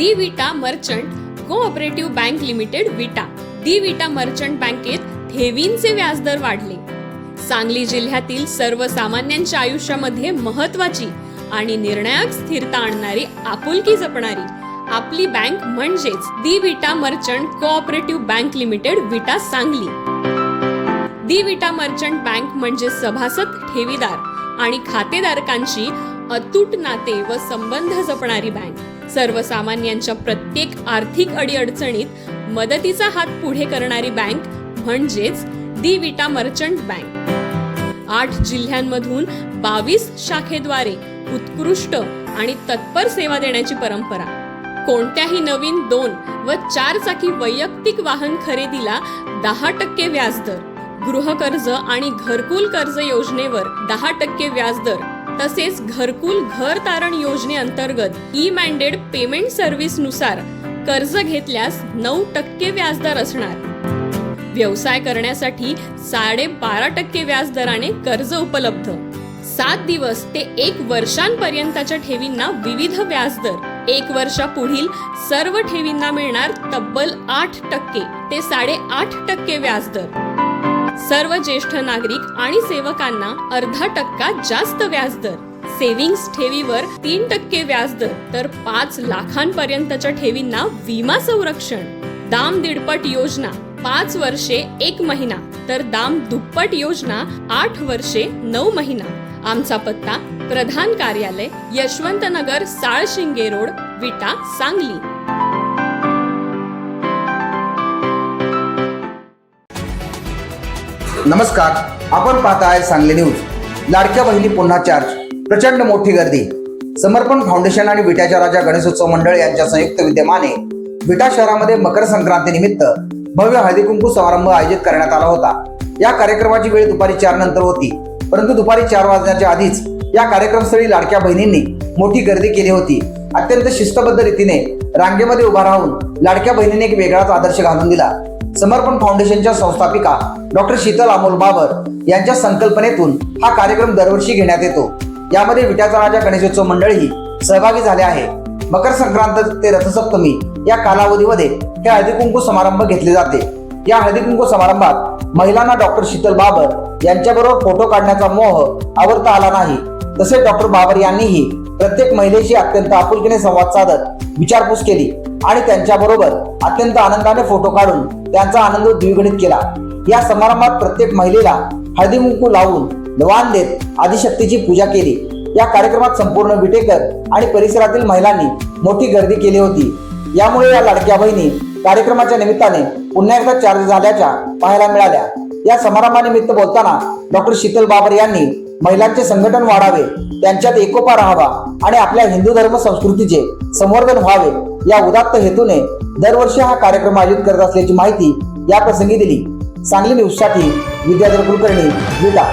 The Vita merchant cooperative bank limited Vita. The Vita merchant बँकेत ठेवींचे व्याजदर वाढले. सांगली जिल्ह्यातील सर्वसामान्यांच्या आयुष्यामध्ये महत्वाची आणि निर्णायक स्थिरता आणणारी आपुलकी जपणारी आपली बँक म्हणजेच the Vita merchant cooperative bank limited Vita Sangli. The Vita merchant bank म्हणजे सभासद ठेवीदार आणि खातेदारकांची अतूट नाते व संबंध जपणारी बँक. सर्वसामान्यांच्या प्रत्येक आर्थिक अडीअडचणीत मदतीचा हात पुढे करणारी बँक म्हणजेच दी विटा मर्चंट बँक. आठ जिल्ह्यांमधून बावीस शाखेद्वारे उत्कृष्ट आणि तत्पर सेवा देण्याची परंपरा. कोणत्याही नवीन दोन व चार चाकी वैयक्तिक वाहन खरेदीला दहा टक्के व्याजदर गृहकर्ज आणि घरकुल कर्ज योजनेवर दहा टक्के व्याजदर तसेच घरकुल घर तारण योजनेअंतर्गत ई मॅन्डेड पेमेंट सर्व्हिसनुसार कर्ज घेतल्यास नऊ टक्के व्याजदर असणार. व्यवसाय करण्यासाठी साडे बारा टक्के व्याजदराने कर्ज उपलब्ध. सात दिवस ते एक वर्षांपर्यंतच्या ठेवींना विविध व्याजदर. एक वर्षापुढील सर्व ठेवींना मिळणार तब्बल आठ टक्के ते साडे आठ टक्के व्याजदर. सर्व ज्येष्ठ नागरिक आणि सेवकांना अर्धा टक्का जास्त व्याजदर. सेव्हिंग्स ठेवीवर तीन टक्के व्याजदर तर पाच लाखांपर्यंतच्या ठेवींना विमा संरक्षण. दाम दीडपट योजना पाच वर्षे एक महिना तर दाम दुप्पट योजना आठ वर्षे नऊ महिना. आमचा पत्ता प्रधान कार्यालय यशवंत नगर साळशिंगे रोड विटा सांगली. नमस्कार आपण पाहत आहे सांगली न्यूज. लाडक्या बहिणी पुन्हा चार्ज. प्रचंड मोठी गर्दी. समर्पण फाउंडेशन आणि विट्याच्या राजा गणेशोत्सव मंडळ यांच्या संयुक्त विद्यमाने विटा शहरामध्ये मकर संक्रांती निमित्त भव्य हळदीकुंकू समारंभ आयोजित करण्यात आला होता. या कार्यक्रमाची वेळ दुपारी चार नंतर होती. परंतु दुपारी चार वाजण्याच्या आधीच या कार्यक्रमस्थळी लाडक्या बहिणींनी मोठी गर्दी केली होती. अत्यंत शिस्तबद्ध रीतीने रांगेमध्ये उभा राहून लाडक्या बहिणीने एक वेगळाच आदर्श घालून दिला. समर्पण फाउंडेशनच्या संस्थापिका डॉक्टर शीतल अमोल बाबर यांच्या संकल्पनेतून हा कार्यक्रम दरवर्षी घेण्यात येतो. यामध्ये विट्याचा राजा गणेशोत्सव मंडळही सहभागी झाले आहे. मकर संक्रांत ते रथसप्तमी या कालावधीमध्ये हे हळदी कुंकू समारंभ घेतले जाते. या हळदी कुंकू समारंभात महिलांना डॉक्टर शीतल बाबर यांच्याबरोबर फोटो काढण्याचा मोह आवडता आला नाही. तसेच डॉक्टर बाबर यांनीही प्रत्येक महिलेशी अत्यंत आपुलकीने संवाद साधत विचारपूस केली आणि त्यांच्याबरोबर अत्यंत आनंदाने फोटो काढून त्यांचा आनंद द्विगणित केला. या समारंभात प्रत्येक महिलेला हळदी कुंकू लावून नवान देत आदिशक्तीची पूजा केली. या कार्यक्रमात संपूर्ण विटेकर आणि परिसरातील महिलांनी मोठी गर्दी केली होती. यामुळे या लाडक्या बहिणी कार्यक्रमाच्या निमित्ताने पुन्हा एकदा चार्ज झाल्याच्या पाहायला मिळाल्या. या समारंभानिमित्त बोलताना डॉक्टर शीतल बाबर यांनी महिलांचे संघटन वाढावे त्यांच्यात एकोपा राहावा आणि आपल्या हिंदू धर्म संस्कृतीचे संवर्धन व्हावे या उदात्त हेतूने दरवर्षी हा कार्यक्रम आयोजित करत असल्याची माहिती या प्रसंगी दिली. सांगली न्यूजसाठी विद्याधर कुलकर्णी विटा